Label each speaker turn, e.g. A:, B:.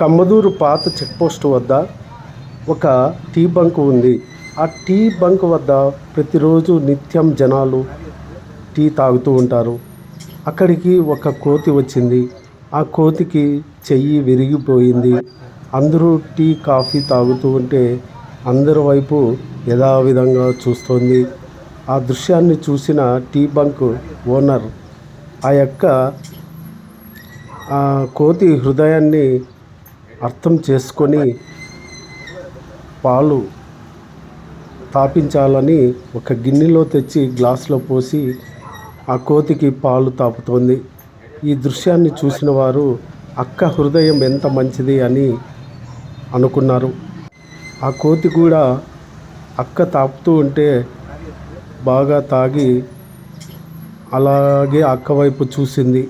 A: కమ్మదూరు పాత చెక్పోస్ట్ వద్ద ఒక టీ బంక్ ఉంది. ఆ టీ బంక్ వద్ద ప్రతిరోజు నిత్యం జనాలు టీ తాగుతూ ఉంటారు. అక్కడికి ఒక కోతి వచ్చింది. ఆ కోతికి చెయ్యి విరిగిపోయింది. అందరూ టీ కాఫీ తాగుతూ ఉంటే అందరి వైపు యథావిధంగా చూస్తోంది. ఆ దృశ్యాన్ని చూసిన టీ బంక్ ఓనర్ ఆ యొక్క ఆ కోతి హృదయాన్ని అర్థం చేసుకొని పాలు తాపించాలని ఒక గిన్నెలో తెచ్చి గ్లాసులో పోసి ఆ కోతికి పాలు తాపుతోంది. ఈ దృశ్యాన్ని చూసిన వారు అక్క హృదయం ఎంత మంచిది అని అనుకున్నారు. ఆ కోతి కూడా అక్క తాపుతూ ఉంటే బాగా తాగి అలాగే అక్క వైపు చూసింది.